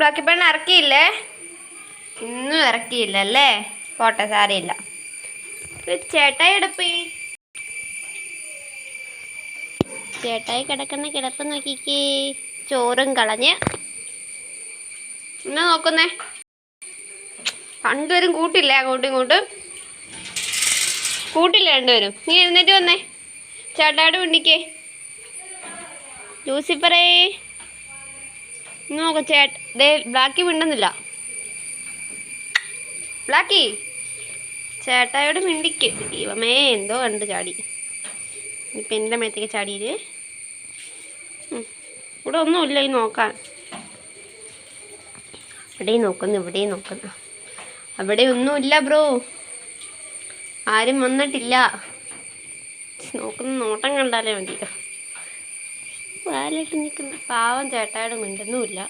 ബ്ലാക്കി പെണ്ണ് ഇറക്കിയില്ലേ? ഇന്നും ഇറക്കിയില്ല അല്ലേ പോട്ടെ സാരമില്ല ഇത് ചേട്ടായി എടുപ്പി ചേട്ടായി കിടക്കുന്ന കിടപ്പ് നോക്കിക്കേ. ചോറും കളഞ്ഞ്. എന്നാ നോക്കുന്നേ? രണ്ടുപേരും കൂട്ടില്ലേ അങ്ങോട്ടും ഇങ്ങോട്ടും? കൂട്ടില്ല രണ്ടുപേരും? നീ എഴുന്നേറ്റ് വന്നേ. ചേട്ടായുടെ പിണ്ടിക്കേ ലൂസിഫറേ. ഇന്ന് നോക്ക ചേട്ട. ദേ ബ്ലാക്കി മിണ്ടുന്നില്ല. ബ്ലാക്കി. ചേട്ടായോട് മിണ്ടിക്ക്. ദൈവമേ എന്തോ കണ്ട് ചാടി. ഇപ്പം എന്റെ മേത്തേക്ക് ചാടിയില്ലേ? ഉം. ഇവിടെ ഒന്നുമില്ല ഈ നോക്കാൻ. ഇവിടെ നോക്കുന്നു ഇവിടെ നോക്കുന്നു. അവിടെ ഒന്നുമില്ല ബ്രോ. ആരും വന്നിട്ടില്ല. നോക്കുന്ന നോട്ടം കണ്ടാലേ മതിയോ വാലിട്ട് നിൽക്കുന്ന പാവം ചേട്ടായുടെ മിണ്ടുന്നുമില്ല.